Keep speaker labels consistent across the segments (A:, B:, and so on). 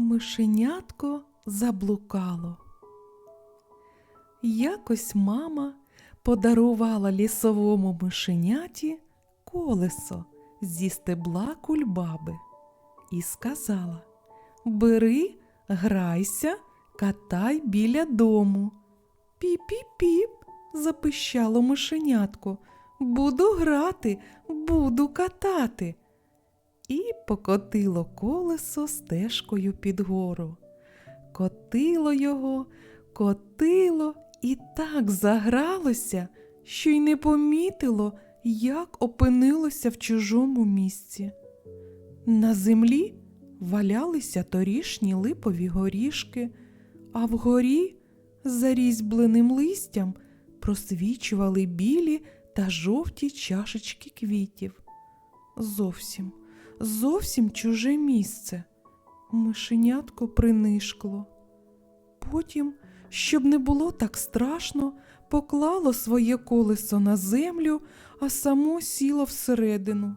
A: Мишенятко заблукало. Якось мама подарувала лісовому мишеняті колесо зі стебла кульбаби і сказала: Бери, грайся, катай біля дому. Піп-піп-піп, запищало мишенятко. Буду грати, буду катати. І покотило колесо стежкою під гору. Котило його, котило і так загралося, що й не помітило, як опинилося в чужому місці. На землі валялися торішні липові горішки, а вгорі, за різьбленим листям, просвічували білі та жовті чашечки квітів. Зовсім, зовсім чуже місце. Мишенятко принишкло. Потім, щоб не було так страшно, поклало своє колесо на землю, а само сіло всередину.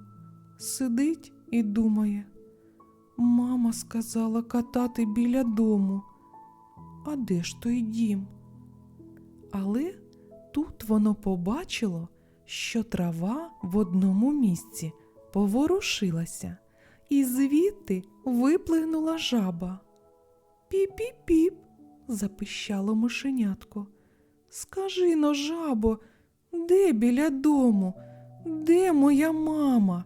A: Сидить і думає. Мама сказала катати біля дому. А де ж той дім? Але тут воно побачило, що трава в одному місці поворушилася, і звідти виплигнула жаба. Піп-піп-піп, запищало мишенятко. Скажи но, жабо, де біля дому? Де моя мама?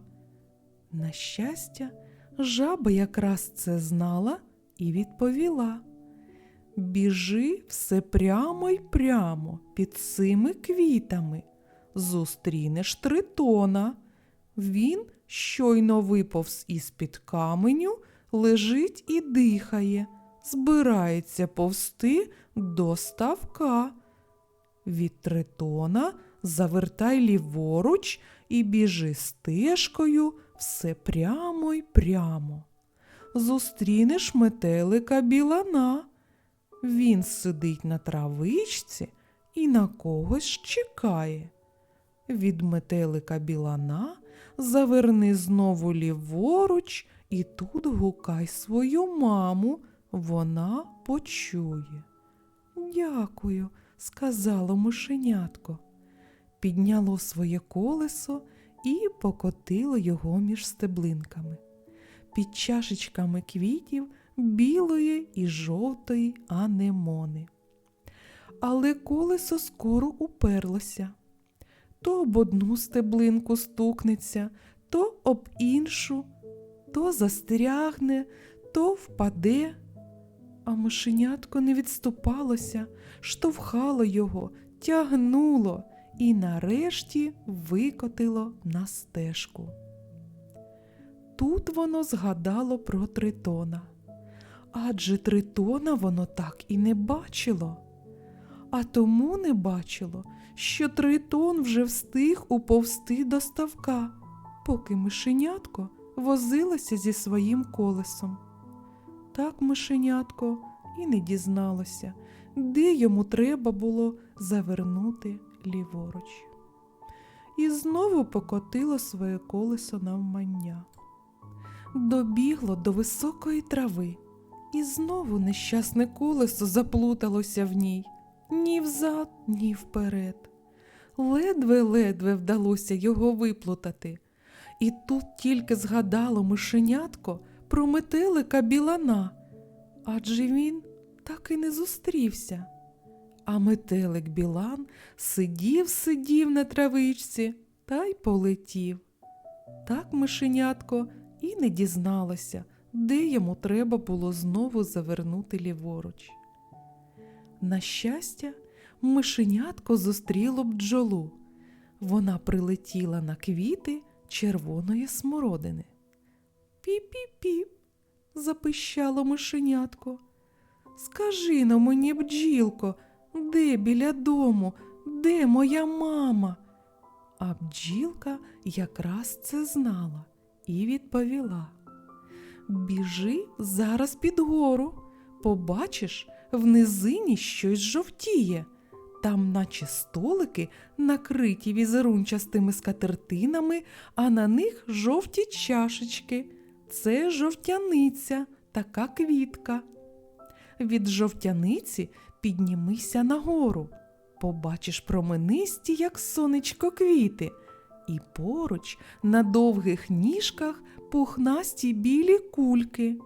A: На щастя, жаба якраз це знала і відповіла. Біжи все прямо й прямо під цими квітами. Зустрінеш тритона. Він щойно виповз із-під каменю, лежить і дихає, збирається повсти до ставка. Від тритона завертай ліворуч і біжи стежкою все прямо й прямо. Зустрінеш метелика білана. Він сидить на травичці і на когось чекає. Від метелика білана заверни знову ліворуч і тут гукай свою маму, вона почує. Дякую, сказало мишенятко. Підняло своє колесо і покотило його між стеблинками. Під чашечками квітів білої і жовтої анемони. Але колесо скоро уперлося. То об одну стеблинку стукнеться, то об іншу, то застрягне, то впаде. А мишенятко не відступалося, штовхало його, тягнуло і нарешті викотило на стежку. Тут воно згадало про тритона. Адже тритона воно так і не бачило. А тому не бачило, що тритон вже встиг уповсти до ставка, поки мишенятко возилося зі своїм колесом. Так мишенятко і не дізналося, де йому треба було завернути ліворуч. І знову покотило своє колесо навмання. Добігло до високої трави, і знову нещасне колесо заплуталося в ній ні взад, ні вперед. Ледве-ледве вдалося його виплутати. І тут тільки згадало мишенятко про метелика білана, адже він так і не зустрівся. А метелик Білан сидів, сидів на травичці та й полетів. Так мишенятко і не дізналося, де йому треба було знову завернути ліворуч. На щастя, мишенятко зустріло бджолу. Вона прилетіла на квіти червоної смородини. Піп-піп-піп, запищало мишенятко. Скажи на мені, бджілко, де біля дому, де моя мама? А бджілка якраз це знала і відповіла. Біжи зараз під гору, побачиш, в низині щось жовтіє. Там, наче столики, накриті візерунчастими скатертинами, а на них жовті чашечки. Це жовтяниця, така квітка. Від жовтяниці піднімися нагору. Побачиш променисті, як сонечко квіти, і поруч на довгих ніжках пухнасті білі кульки.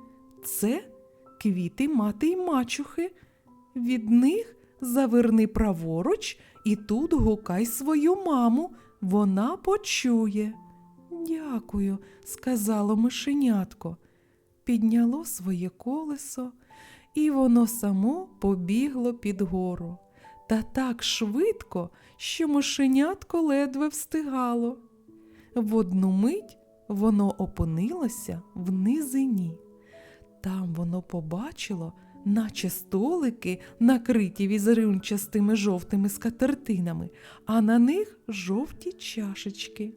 A: Це квіти мати й мачухи. Від них заверни праворуч і тут гукай свою маму, вона почує. Дякую, сказало мишенятко. Підняло своє колесо, і воно само побігло під гору. Та так швидко, що мишенятко ледве встигало. В одну мить воно опинилося в низині. Там воно побачило, наче столики, накриті візерунчастими жовтими скатертинами, а на них жовті чашечки.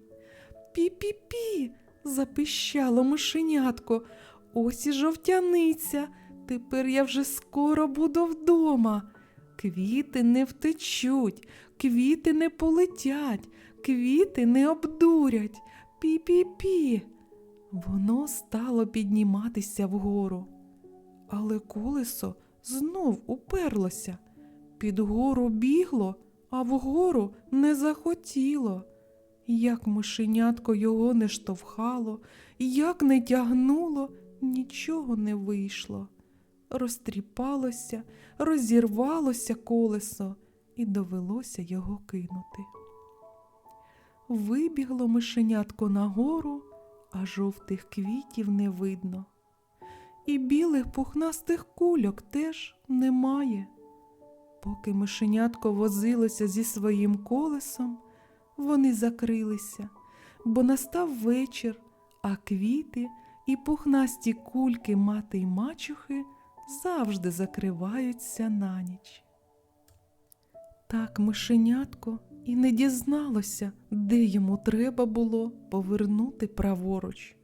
A: Пі-пі-пі, запищало мишенятко. Ось і жовтяниця. Тепер я вже скоро буду вдома. Квіти не втечуть, квіти не полетять, квіти не обдурять. Пі-пі-пі. Воно стало підніматися вгору. Але колесо знов уперлося. Під гору бігло, а вгору не захотіло. Як мишенятко його не штовхало, як не тягнуло, нічого не вийшло. Розтріпалося, розірвалося колесо, і довелося його кинути. Вибігло мишенятко нагору, а жовтих квітів не видно. І білих пухнастих кульок теж немає. Поки мишенятко возилося зі своїм колесом, вони закрилися, бо настав вечір, а квіти і пухнасті кульки мати й мачухи завжди закриваються на ніч. Так мишенятко і не дізналося, де йому треба було повернути праворуч.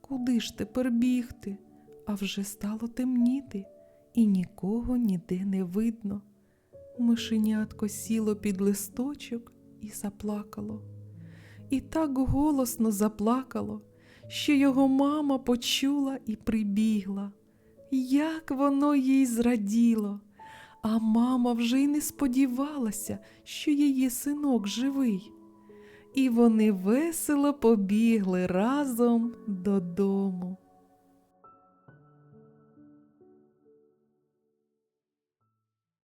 A: Куди ж тепер бігти? А вже стало темніти, і нікого ніде не видно. Мишенятко сіло під листочок і заплакало. І так голосно заплакало, що його мама почула і прибігла. Як воно їй зраділо, а мама вже й не сподівалася, що її синок живий. І вони весело побігли разом додому.